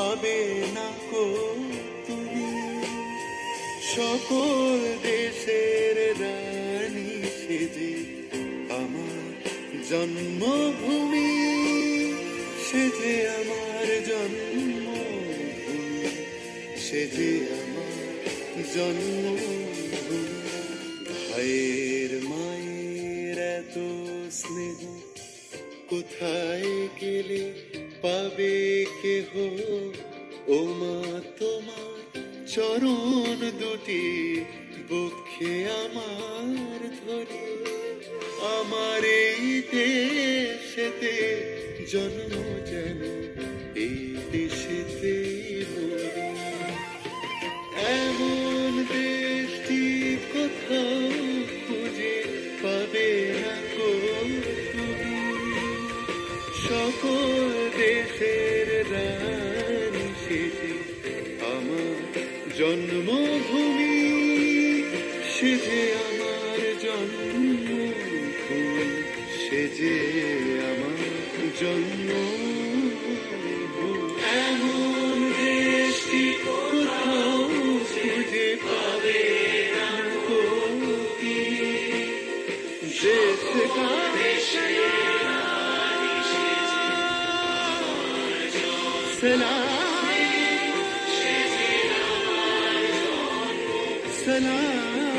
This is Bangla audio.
পাবে না কো তুমি? সকল দেশের রানী সেজে আমার জন্মভূমি সেজে আমার জন্মভূমি সেজে আমার জন্মভূমি। ভাইয়ের মায়ের এত স্নেহ কোথায় গেলে পাবে কেহ ও মা, তোমার চরণ দুটি বক্ষে আমার ধরে আমার এই দেশেতে জন্ম যেন সকল দেশের রানী আমার জন্মভূমি, সেজে আমার জন্মভূমি সেজে আমার জন্মভূমি। এমন দেশটি কোথাও খুঁজে পাবে কো سلام. سلام.